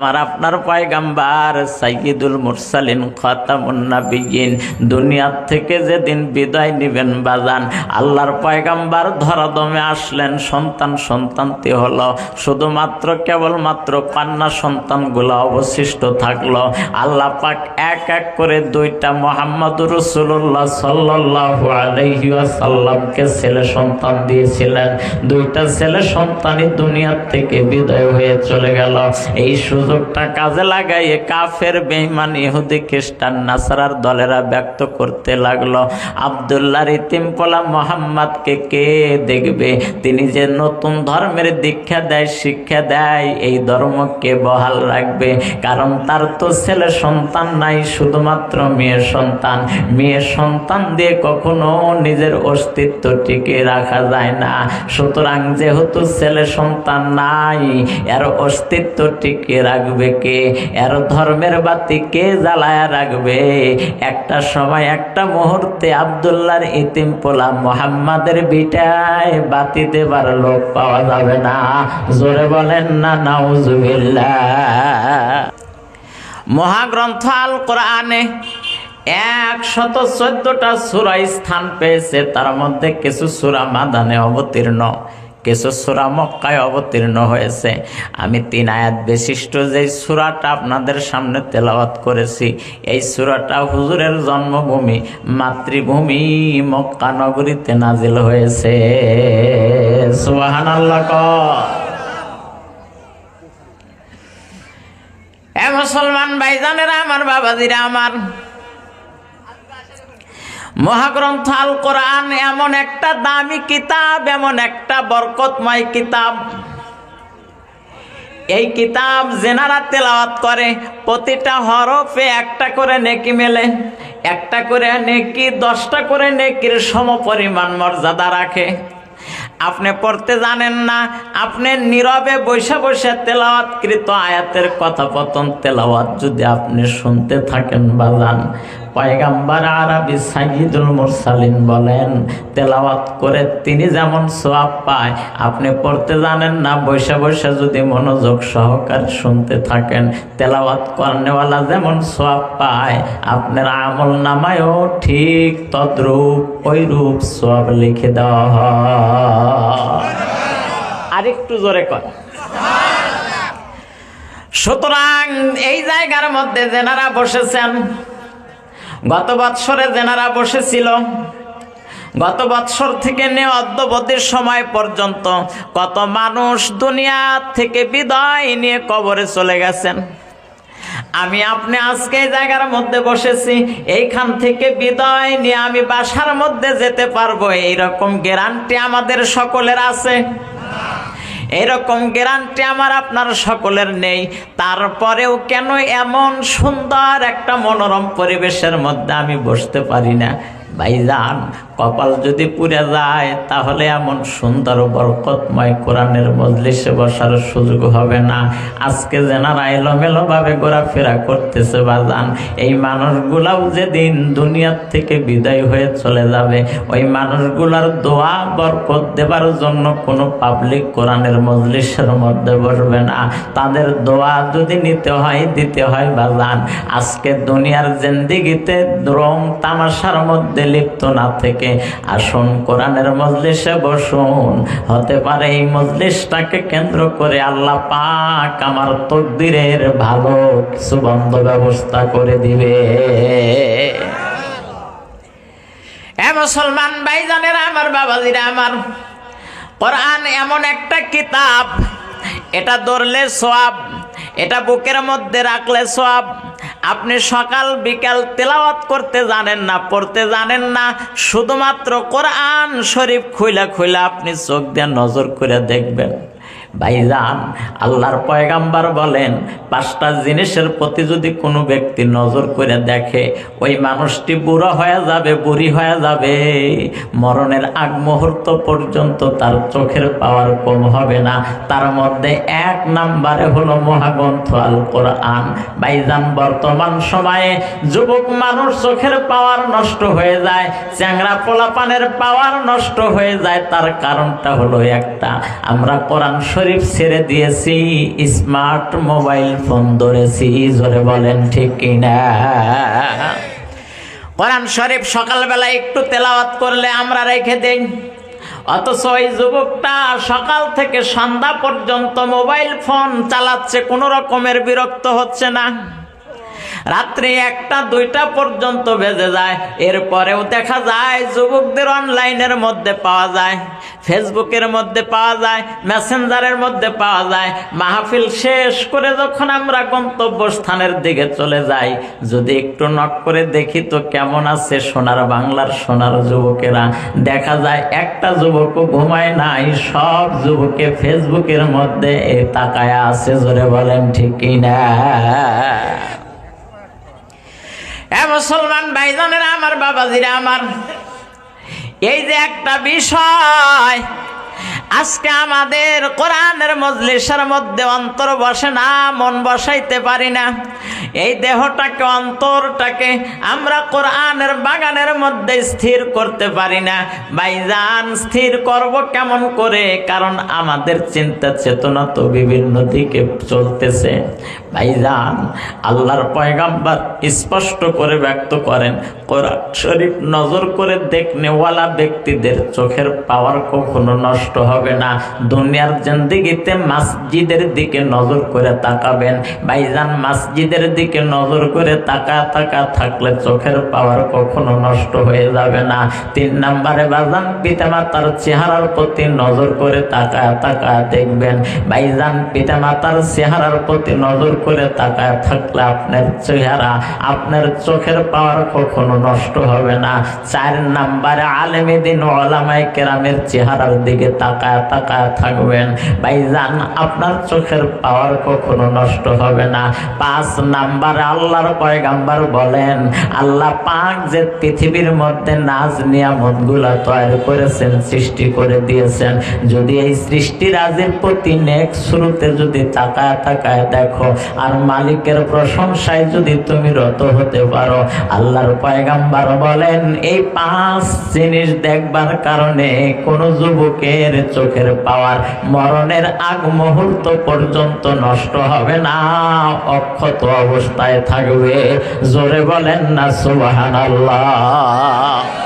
আমার আপনার পয়গাম্বার সাইয়দুল মুরসালিন খতামুন নাবিয়িন দুনিয়ার থেকে যেদিন বিদায় নিবেন বাজান, আল্লাহর পয়গাম্বার ধরাদমে আসলেন, সন্তান সন্তানটি হলো। শুধুমাত্র কেবলমাত্র কন্যা সন্তানগুলো অবশিষ্ট থাকল। আল্লাহ পাক এক এক করে দুইটা মোহাম্মদ রসুল্লাহ সাল্লাহ আলহি আসাল্লামকে ছেলে সন্তান দিয়েছিলেন। দুইটা ছেলে সন্তানই দুনিয়ার থেকে বিদায় হয়ে চলে গেল। এই সুযোগটা কাজে লাগাইয়ে কাফের বেইমান ইহুদি, খ্রিস্টান, নাসারার দলেরা ব্যক্ত করতে লাগল। আবদুল্লাহ ইতিমপলা মোহাম্মদকে কে দেখবে? তিনি যে নতুন ধর্মের দীক্ষা দেয়, শিক্ষা দেয়, এই ধর্মকে বহাল রাখবে? কারণ তার তো ছেলে সন্তান নাই, শুধুমাত্র মেয়ের সন্তান। মেয়ের সন্তান দিয়ে কখনো নিজের অস্তিত্ব টিকে রাখা যায় না। সুতরাং যেহেতু ছেলে সন্তান নাই, এর অস্তিত্ব টিকে রাখবে কে? এর ধর্মের বাতি কে জ্বালায় রাখবে? একটা সময়, একটা মুহূর্তে আবদুল্লাহর ইতিম পোলা মোহাম্মদের বিটায় বাতি দেবার লোক পাওয়া যাবে না। জোরে বলেন না, নাউজুবিল্লাহ। মহাগ্রন্থ আল কোরআনে একশত চোদ্দটা সুরা স্থান পেয়েছে। তার মধ্যে কিছু সুরা মাদানে অবতীর্ণ। কিছু সুরা মক্কায় অবতীর্ণ হয়েছে। আমি তিন আয়াত বিশিষ্ট যে সুরাটা আপনাদের সামনে তেলাওয়াত করেছি, এই সুরাটা হুজুরের জন্মভূমি, মাতৃভূমি মক্কা নগরীতে নাজিল হয়েছে। এ মুসলমান ভাইজানেরা, আমার বাবাজিরা, আমার মহাগ্রন্থ আল কোরআন এমন একটা দামি কিতাব, এমন একটা বরকতময় কিতাব। এই কিতাব জেনারা তেলাওয়াত করে, প্রতিটা হরফে একটা করে নেকি মেলে, একটা করে নেকি, দশটা করে নেকির সম পরিমাণ মর্যাদা রাখে। আপনি পড়তে জানেন না, আপনি নীরবে বসে বসে তেলাওয়াতকৃত আয়াতের কথাপতন তেলাওয়াত যদি আপনি শুনতে থাকেন বা যান পয়গাম্বার আরবি সাইদুল মুরসালিন বলেন, তেলাওয়াত করে তিনি যেমন সোয়াব পায়, আপনি পড়তে জানেন না, বসে বসে যদি মনোযোগ সহকারে শুনতে থাকেন, তেলাওয়াত করেওয়ালা যেমন সোয়াব পায়, আপনার আমল নামায়ও ঠিক তদ্রূপ ওই রূপ সোয়াব লিখে দেওয়া আরেকটু জোরে কর। সুতরাং এই জায়গার মধ্যে যেনারা বসেছেন গত বৎসরে যেনারা বসেছিল। গত বৎসর থেকে নিয়ে অদ্যবধির সময় পর্যন্ত কত মানুষ দুনিয়া থেকে বিদায় নিয়ে কবরে চলে গেছেন। আমি আপনি আজকে জায়গার মধ্যে বসেছি, এইখান থেকে বিদায় নিয়ে আমি বাসার মধ্যে যেতে পারব, এইরকম গ্যারান্টি আমাদের সকলের আছে। এরকম গ্যারান্টি আমার আপনার সকলের নেই। তারপরেও কেন এমন সুন্দর একটা মনোরম পরিবেশের মধ্যে আমি বসতে পারি না? ভাইজান কপাল যদি পুড়ে যায়, তাহলে এমন সুন্দর বরকতময় কোরআনের মজলিসে বসার সুযোগ হবে না। আজকে যেনারা এলোমেলোভাবে ঘোরাফেরা করতেছে বাজান। এই মানুষগুলাও যেদিন দুনিয়ার থেকে বিদায় হয়ে চলে যাবে, ওই মানুষগুলার দোয়া বরকত দেবার জন্য কোনো পাবলিক কোরআনের মজলিসের মধ্যে বসবে না। তাদের দোয়া যদি নিতে হয়, দিতে হয় বাজান। আজকে দুনিয়ার জেন্দিগিতে রং তামাশার মধ্যে লিপ্ত না থেকে আসুন, কোরআনের মজলিসে বসুন। হতে পারে এই মজলিসটাকে কেন্দ্র করে আল্লাহ পাক আমার তকদিরের ভালো কিছু বন্ধ ব্যবস্থা করে দিবে। এ মুসলমান ভাইজানেরা, আমার বাবাজিরা, আমার কোরআন এমন একটা কিতাব, এটা ধরলে সোয়াব, এটা বুকের মধ্যে রাখলে সোয়াব আপনি সকাল, বিকাল তেলাওয়াত করতে জানেন না, পড়তে জানেন না, শুধুমাত্র কোরআন শরীফ খুইলা খুইলা আপনি চোখ দিয়ে নজর করে দেখবেন। ভাইজান আল্লাহর পয়গাম্বার বলেন, পাঁচটা জিনিসের প্রতি যদি কোনো ব্যক্তি নজর করে দেখে, ওই মানুষটি বুড়ো হয়ে যাবে, বুড়ি হয়ে যাবে, মরণের আগ মুহূর্ত পর্যন্ত তার চোখের পাওয়ার কম হবে না। তার মধ্যে এক নাম্বারে হলো মহাগ্রন্থ আল কোরআন ভাইজান, বর্তমান সময়ে যুবক মানুষ চোখের পাওয়ার নষ্ট হয়ে যায়, চ্যাংরা পোলাপানের পাওয়ার নষ্ট হয়ে যায়, তার কারণটা হলো একটা। আমরা কোরআন শরীফ শরীফ ছেড়ে দিয়েছি স্মার্ট মোবাইল ফোন ধরেছি, জোরে বলেন ঠিক কিনা? কোরআন শরীফ সকালবেলা একটু তেলাওয়াত করলে আমরা রেখে দেই। অথচ ওই যুবকটা সকাল থেকে সন্ধ্যা পর্যন্ত মোবাইল ফোন চালাচ্ছে, কোনো রকমের বিরক্ত হচ্ছে না। রাত্রি একটা, দুইটা পর্যন্ত বেজে যায়। এরপরেও দেখা যায় যুবকদের অনলাইনের মধ্যে পাওয়া যায়, ফেসবুকের মধ্যে পাওয়া যায়, মেসেঞ্জারের মধ্যে পাওয়া যায়। মাহফিল শেষ করে যখন আমরা গন্তব্যস্থানের দিকে চলে যাই, যদি একটু নক করে দেখি তো কেমন আছে সোনার বাংলার সোনার যুবকেরা। দেখা যায় একটা যুবকও ঘুমায় নাই, সব যুবকে ফেসবুকের মধ্যে তাকায়া আছে, জোরে বলেন ঠিকই না এ মুসলমান ভাইজানেরা, আমার বাবাজিরা, আমার। এই যে একটা বিষয়, আজকে আমাদের কোরআনের মজলিসের মধ্যে অন্তর বসে না, মন বসাইতে পারি না। এই দেহটাকে, অন্তরটাকে আমরা কোরআনের বাগানের মধ্যে স্থির করতে পারি না। ভাইজান, স্থির করব কেমন করে? কারণ আমাদের চিন্তা চেতনা তো বিভিন্ন দিকে চলতেছে। ভাইজান, আল্লাহর পয়গাম্বার স্পষ্ট করে ব্যক্ত করেন, কোরআন শরীফ নজর করে দেখনেওয়ালা ব্যক্তিদের চোখের পাওয়ার কখনো নষ্ট হবে না। দুনিয়ার জিন্দিগিতে মসজিদের দিকে নজর করে তাকাবেন। ভাইজান, মসজিদের দিকে নজর করে তাকা তাকা থাকলে চোখের পাওয়ার কখনো নষ্ট হয়ে যাবে না। তিন নম্বরে বাজান পিতামাতার চেহারার প্রতি নজর করে তাকা তাকা দেখবেন। ভাইজান, পিতামাতার চেহারার প্রতি নজর করে তাকায় থাকলে আপনার চেহারা, আপনার চোখের পাওয়ার কখনো নষ্ট হবে না। চার নাম্বারে আলেমী দিন ওলামাই কেরামের চেহারার দিকে তাকায় তাকায় থাকবেন। ভাইজান, আপনার চোখের পাওয়ার কখনো নষ্ট হবে না। পাঁচ নাম্বারে আল্লাহর পয়গাম্বার বলেন, আল্লাহ পাক যে পৃথিবীর মধ্যে নাজ নিয়ামতগুলা তৈরি করেছেন, সৃষ্টি করে দিয়েছেন। যদি এই সৃষ্টি রাজের প্রতি নেক শুরুতে যদি তাকায় তাকায় দেখো আর মালিকের প্রশংসায় যদি তুমি রত হতে পারো, আল্লাহর পয়গাম্বার বলেন, এই পাঁচ জিনিস দেখবার কারণে কোন যুবকের চোখের পাওয়ার মরণের আগ মুহূর্ত পর্যন্ত নষ্ট হবে না। অক্ষত অবস্থায় থাকবে। জোরে বলেন না সুবাহান আল্লাহ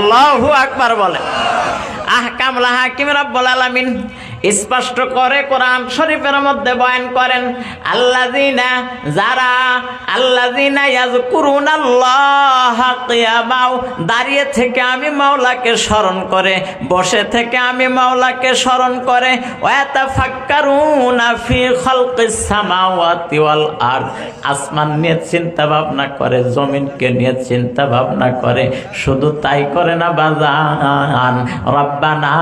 আল্লাহু আকবার বলে। আহকাম হাকিম রব্বুল আলামিন। স্পষ্ট করে কোরআন শরীফের মধ্যে বয়ান করেন, আল্লাযিনা যারা কিয়ামাও দাঁড়িয়ে থেকে আমি মাওলাকে স্মরণ করে, বসে থেকে আমি মাওলাকে স্মরণ করে আসমান নিয়ে চিন্তা ভাবনা করে, জমিনকে নিয়ে চিন্তা ভাবনা করে, শুধু তাই করে না বাজান, রব্বানা,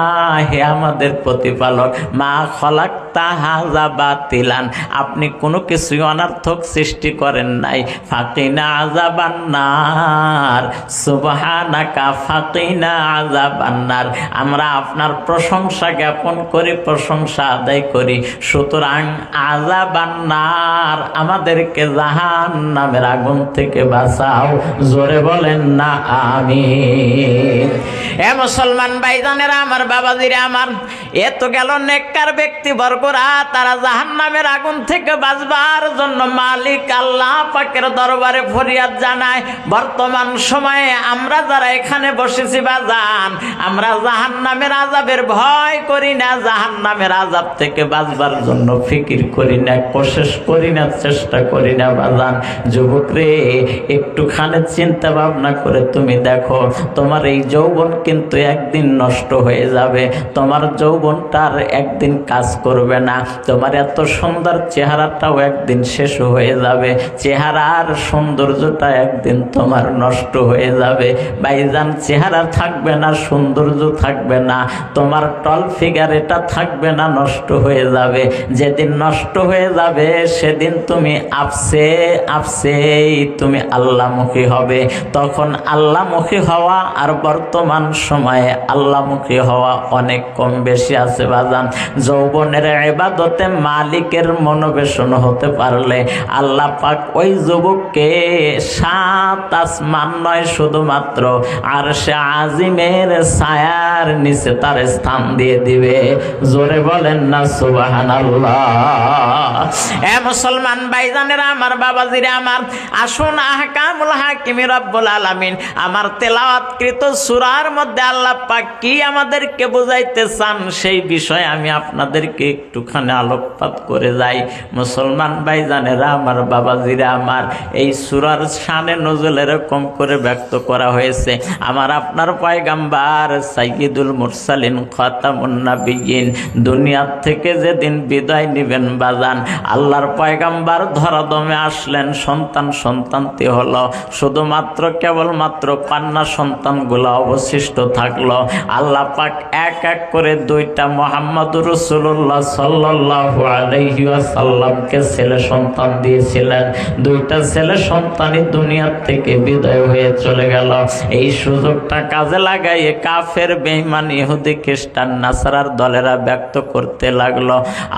হে আমাদের প্রতিপালক মা খলাক তাহাজা বাতিলান। আপনি কোনো কিছুই অনার্থক সৃষ্টি করেন নাই। ফাকিনা আজাবান্নার সুবহানাকা, ফাকিনা আজাবান্নার আমরা আপনার প্রশংসা জ্ঞাপন করি, প্রশংসা আদায় করি। সুতরাং আজাবান্নার আমাদেরকে জাহান নামের আগুন থেকে বাঁচাও। জোরে বলেন না আমি এ মুসলমান ভাইজানেরা, আমার বাবাজিরা, আমার, এ তো গেল নেককার ব্যক্তি বর্গরা তারা জাহান নামের আগুন থেকে বাঁচবার জন্য মালিক আল্লাহ পাকের দরবারে ফরিয়াদ জানায়, বর্তমান সময়ে আমরা যারা এখানে বসেছি বা যান আমরা জাহান নামের আজাবের ভয় করি না জাহান নামের আজাব থেকে বাঁচবার জন্য ফিকির করি না কোশেষ করি না, চেষ্টা করি না বাজান। যুবক রে, একটুখানি চিন্তা ভাবনা করে তুমি দেখো, তোমার এই যৌবন কিন্তু একদিন নষ্ট হয়ে যাবে, তোমার যৌবনটার একদিন কাজ করবে না। তোমার এত সুন্দর চেহারাটাও একদিন শেষ হয়ে যাবে। চেহারার সৌন্দর্যটা একদিন তোমার নষ্ট হয়ে যাবে। ভাইজান, চেহারা থাকবে না, সৌন্দর্য থাকবে না। তোমার টল ফিগার এটা থাকবে না, নষ্ট হয়ে যাবে। যেদিন নষ্ট হয়ে যাবে, সেদিন তুমি আপসে, আপসেই তুমি আল্লাহমুখী হবে। তখন আল্লাহমুখী হওয়া আর বর্তমান সময়ে আল্লাহমুখী হওয়া অনেক কম বেশি আছে বাজান যৌবনের এবাদতে মালিকের মনোবেশন হতে পারলে আল্লাহ পাক ওই যুবককে সাত আসমান নয় শুধুমাত্র আর সে আজিমের ছায়ার নিচে তার স্থান দিয়ে দিবে। জোরে বলেন না সুবাহান এ মুসলমান ভাইজানেরা, আমার বাবাজিরা, আমার আসুন আহকামুল হাকিমি রব্বুল আলামিন, আমার তেলাওয়াতকৃত সূরার মধ্যে আল্লাহ পাক কি আমাদেরকে বুঝাইতে চান সেই বিষয়ে আমি আপনাদেরকে একটুখানি আলোকপাত করে যাই। মুসলমান ভাইজানেরা, আমার বাবাজিরা, আমার এই সুরার শানে নজল এরকম করে ব্যক্ত করা হয়েছে। আমার আপনার পয়গাম্বার সাইয়্যিদুল মুরসালিন খাতামুন নাবিয়িন দুনিয়ার থেকে যেদিন বিদায় নিবেন বাজান, আল্লাহর পয়গাম্বার ধরাদমে আসলেন, সন্তান সন্তানটি হলো। শুধুমাত্র কেবলমাত্র কন্যা সন্তানগুলো অবশিষ্ট থাকল। আল্লাহ পাক এক এক করে দুইটা মোহাম্মদ রসুল্লাহ সাল্লাহ আলহি আসাল্লামকে ছেলে সন্তান দিয়েছিলেন। দুইটা ছেলে সন্তানই দুনিয়ার থেকে বিদায় হয়ে চলে গেল। এই সুযোগটা কাজে লাগাইয়ে কাফের ইহুদি, খ্রিস্টান, নাসারার দলেরা ব্যক্ত করতে লাগল।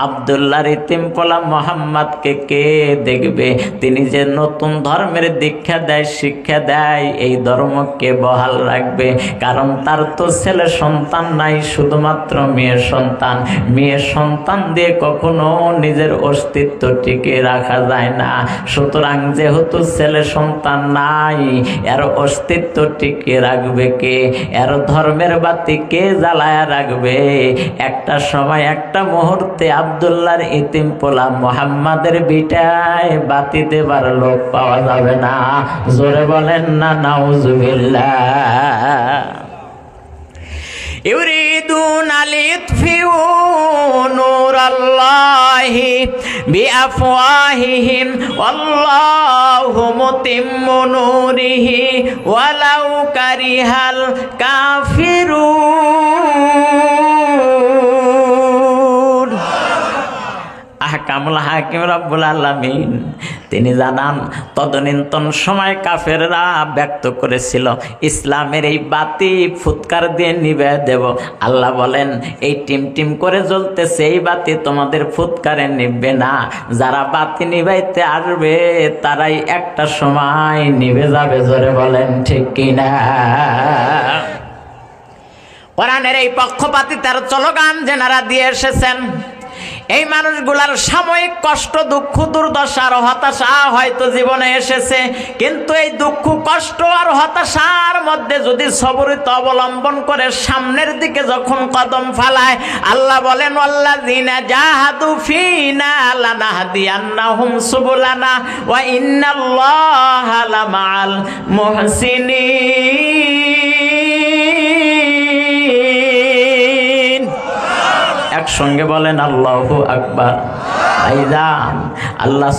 আবদুল্লাহ রিতিমপোলা মোহাম্মদকে কে দেখবে? তিনি যে নতুন ধর্মের দীক্ষা দেয়, শিক্ষা দেয়, এই ধর্মকে বহাল রাখবে? কারণ তার তো ছেলে সন্তান নাই, শুধুমাত্র মেয়ের সন্তান। মেয়ের সন্তান দিয়ে কখনো নিজের অস্তিত্ব টিকে রাখা যায় না। সুতরাং যেহেতু ছেলে সন্তান নাই, এর অস্তিত্ব টিকে রাখবে কে? এর ধর্মের বাতি কে জ্বালায়া রাখবে? একটা সময়, একটা মুহূর্তে আবদুল্লাহর ইতিম পোলা মোহাম্মদের বিটায় বাতি দেবার লোক পাওয়া যাবে না। জোরে বলেন না, নাউজুবিল্লাহ। ইউরিদুন লিতফিউ নূরাল্লাহি বিআফওয়াহিহিম আল্লাহু মুতিম্মু নূরিহি ওয়ালাউ কারিহাল কাফিরুন। আহকামুল হাকিম রব্বুল আলামিন। তিনি জানান, তদনীন্তন সময় কাফেররা ব্যক্ত করেছিল, ইসলামের এই বাতি ফুৎকার দিয়ে নিবে দেব। আল্লাহ বলেন, এই টিম টিম করে জ্বলতেছে, এই বাতি তোমাদের ফুৎকারে নিবে না। যারা বাতি নিবাইতে আসবে, তারাই একটা সময় নিবে যাবে। জোরে বলেন, ঠিক কিনা? কোরআনের এই পক্ষপাতি তার চলগান যেনারা দিয়ে এসেছেন এই মানুষগুলার সাময়িক কষ্ট, দুঃখ, দুর্দশা আর হতাশা হয়তো জীবনে এসেছে। কিন্তু এই দুঃখ, কষ্ট আর হতাশার মধ্যে যদি সবরিত অবলম্বন করে সামনের দিকে যখন কদম ফালায়, আল্লাহ বলেন আল্লাহ দিনা জাহাদু ফিনা লানাহদিয়ান্নাহুম সুবুলানা ওয়া ইন্নাল্লাহা লামাআল মুহসিনিন। একসঙ্গে বলেন আল্লাহ আকবার। আল্লাহ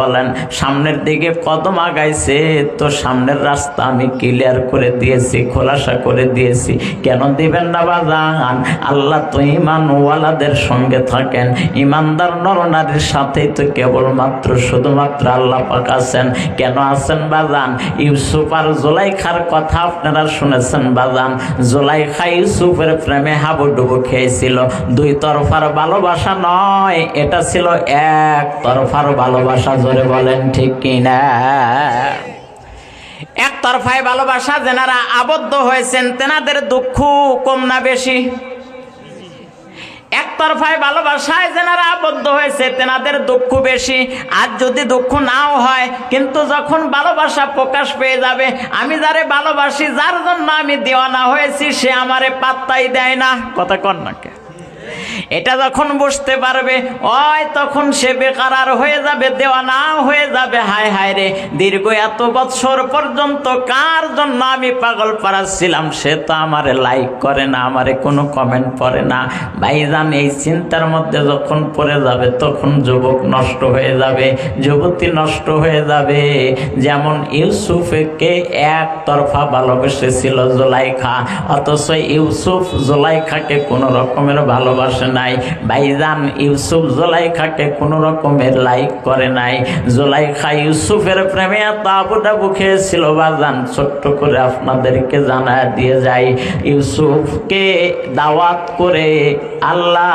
বলেন, সামনের দিকে কদম আগাইছে, তো সামনের রাস্তা আমি ক্লিয়ার করে দিয়েছি, খোলাসা করে দিয়েছি। কেন দিবেন না বাজান? আল্লাহ তো ইমানওয়ালাদের সঙ্গে থাকেন। ইমানদার নরনারীর সাথেই তো কেবলমাত্র, শুধুমাত্র আল্লাহ পাক আছেন। কেন আছেন বাজান? ইউসুফ আর জোলাইখার কথা আপনারা শুনেছেন বাজান। জোলাইখা ইউসুফের প্রেমে হাবুডুবু খেয়েছিল। দুই তরফার ভালোবাসা নয় এটা ছিল এক তরফার ভালোবাসা, জোরে বলেন ঠিক কিনা? এক তরফায় ভালোবাসা, যেনারা আবদ্ধ হয়েছেন, তেনাদের দুঃখ কম না বেশি। একতরফায় ভালোবাসায় যেনারা আবদ্ধ হয়েছে, তেনাদের দুঃখ বেশি। আর যদি দুঃখ নাও হয়, কিন্তু যখন ভালোবাসা প্রকাশ পেয়ে যাবে, আমি যারে ভালোবাসি, যার জন্য আমি দেওয়ানা হয়েছি, সে আমারে পাত্তাই দেয় না। কথা কন নাকে এটা যখন বুঝতে পারবে, ওই তখন সে বেকার হয়ে যাবে দেওয়া না হয়ে যাবে, হায় হায় রে। দীর্ঘ এত বছর পর্যন্ত কার জন্য আমি পাগল পাড়াচ্ছিলাম সে তো আমারে লাইক করে না, আমারে কোনো কমেন্ট পড়ে না। ভাইজান, এই চিন্তার মধ্যে যখন পড়ে যাবে, তখন যুবক নষ্ট হয়ে যাবে, যুবতী নষ্ট হয়ে যাবে। যেমন ইউসুফকে একতরফা ভালোবেসেছিল জোলাইখা, অথচ ইউসুফ জোলাইখাকে কোনো রকমের ভালোবাসে নাই। ভাইজান ইউসুফ জোলাইখাকে কোনো রকমের লাইক করে নাই। জোলাইখা ইউসুফের প্রেমে এত আবুডাবু খেয়েছিল বাজান। ছোট্ট করে আপনাদেরকে জানা দিয়ে যাই। ইউসুফকে দাওয়াত করে আল্লাহ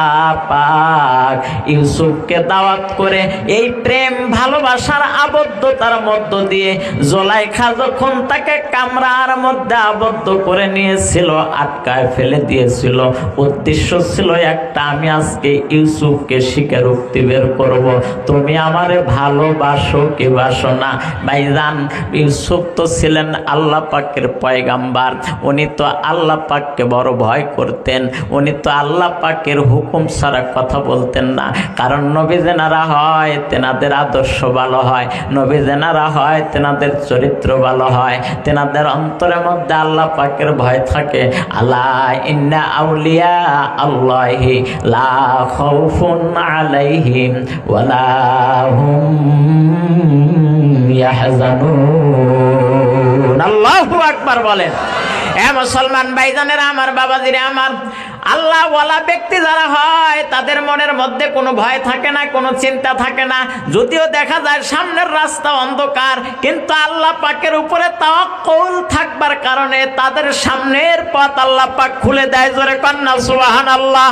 পাক ইউসুফকে দাওয়াত করে এই প্রেম ভালোবাসার আবদ্ধতার মধ্য দিয়ে জোলাইখা যখন তাকে কামরার মধ্যে আবদ্ধ করে নিয়েছিল, আটকায় ফেলে দিয়েছিল। উদ্দেশ্য ছিল একটা আমি আজকে ইউসুফকে স্বীকারোক্তি বের করব। তুমি আমারে ভালোবাসো কি বাসো না? ভাইজান, ইউসুফ তো ছিলেন আল্লাহ পাকের পয়গাম্বার। উনি তো আল্লাহ পাককে বড় ভয় করতেন। উনি তো আল্লাহ পাকের হুকুম ছাড়া কথা বলতেন না। কারণ নবী জেনারা হয়, তেনাদের আদর্শ ভালো হয়। নবী জেনারা হয়, তেনাদের চরিত্র ভালো হয়। তেনাদের অন্তরের মধ্যে আল্লাহ পাকের ভয় থাকে। আল্লাহ ইন্না আউলিয়া আল্লাহি। লা খাউফুন আলাইহিম ওয়ালা হুম ইয়াহজানুন। আল্লাহু আকবার বলেন। এ মুসলমান ভাইজানেরা, আমার বাবাজিরা, আমার আল্লাহ ওয়ালা ব্যক্তি যারা হয়, তাদের মনের মধ্যে কোনো ভয় থাকে না, কোনো চিন্তা থাকে না। যদিও দেখা যায় সামনের রাস্তা অন্ধকার, কিন্তু আল্লাহ পাকের উপরে তাওয়াক্কুল থাকবার কারণে তাদের সামনের পথ আল্লাহ পাক খুলে দেয় জোরে কন্যা সুবাহান আল্লাহ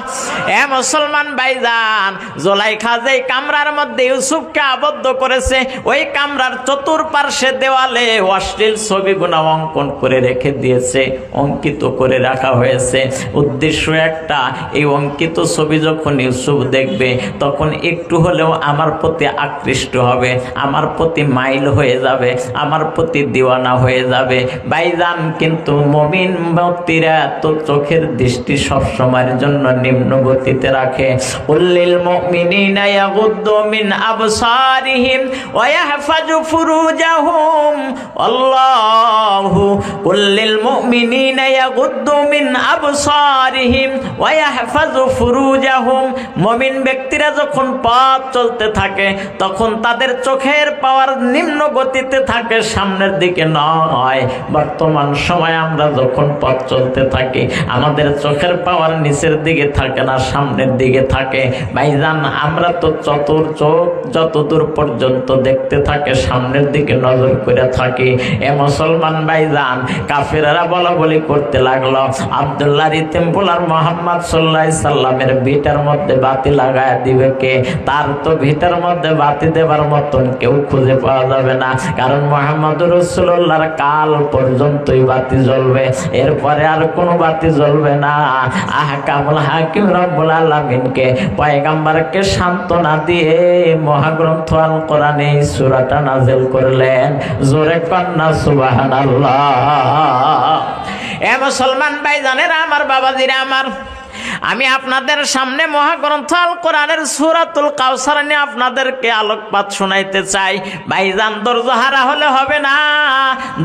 এ মুসলমান ভাইজান, জোলাইখা যেই কামরার মধ্যে ইউসুফকে আবদ্ধ করেছে, ওই কামরার চতুর্পার্শ্বে দেওয়ালে অশ্লীল ছবিগুলো অঙ্কন করে রেখে দিয়েছে। অঙ্কিত করে রাখা হয়েছে। উদ্দেশ্য একটা, এই অঙ্কিত ছবি যখন ইউসুফ দেখবে, তখন একটু হলেও আমার প্রতি আকৃষ্ট হবে, আমার প্রতি মাইল হয়ে যাবে, আমার প্রতি দিওয়ানা হয়ে যাবে। বাইজান কিন্তু মমিন ব্যক্তিরা তো চোখের দৃষ্টি সবসময়ের জন্য নিম্ন গতিতে রাখে। উল্লিল মিন মুমিনিনা ইয়াগুদ্দু মিন আবসারিহিম ওয়া ইয়াহফাজু ফুরুজাহুম মুমিন ব্যক্তিরা যখন পথ চলতে থাকে, তখন তাদের চোখের পাওয়ার নিম্ন গতিতে থাকে, সামনের দিকে নয়। বর্তমান সময় আমরা যখন পথ চলতে থাকি, আমাদের চোখের পাওয়ার নিচের দিকে থাকে না, সামনের দিকে থাকে। ভাইজান, আমরা তো চতুর চোখ যতদূর পর্যন্ত দেখতে থাকে, সামনের দিকে নজর করে থাকি। এ মুসলমান ভাইজান কাফেরা বলা বলি করতে লাগল। আবদুল্লাহ রিতিম বলার মোহাম্মদ সাল্লাহ সাল্লামের ভিটার মধ্যে বাতি লাগায় দিবে কে? তার তো ভিটার মধ্যে বাতি দেবার মতন কেউ খুঁজে পাওয়া যাবে না। কারণ মোহাম্মদ রসুল্লাহর কাল পর্যন্তই বাতি জ্বলবে। এরপরে আর কোনো বাতি জ্বলবে না। আহ কামুল হাকিম রব্বুল আলমিনকে, পয়গাম্বারকে সান্ত্বনা দিয়ে মহাগ্রন্থ আল কোরআনে এই সুরাটা নাজেল করলেন। জোরে কন্যা সুবাহান এ মুসলমান ভাই জানেরা আমার বাবাজিরা আমার আমি আপনাদের সামনে মহাগ্রন্থ আল কোরআনের সুরাতুল কাউসার নিয়ে আপনাদেরকে আলোকপাত শোনাইতে চাই। ভাইজান ধৈর্য হারা হলে হবে না।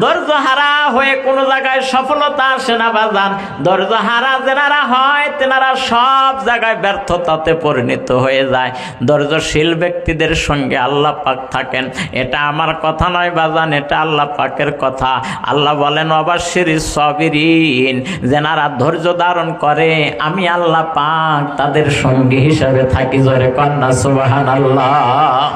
ধৈর্য হারা হয়ে কোনো জায়গায় সফলতা আসে না বাজান ধৈর্য হারা যেনারা হয়, তেনারা সব জায়গায় ব্যর্থতাতে পরিণত হয়ে যায়। ধৈর্যশীল ব্যক্তিদের সঙ্গে আল্লাহ পাক থাকেন। এটা আমার কথা নয় বাজান এটা আল্লাহ পাকের কথা। আল্লাহ বলেন, অবশ্যই সবিরিন, যেনারা ধৈর্য ধারণ করে, আমি আল্লাহ পাক তাদের সঙ্গী হিসাবে থাকি জোরে কন্যা সুবাহান আল্লাহ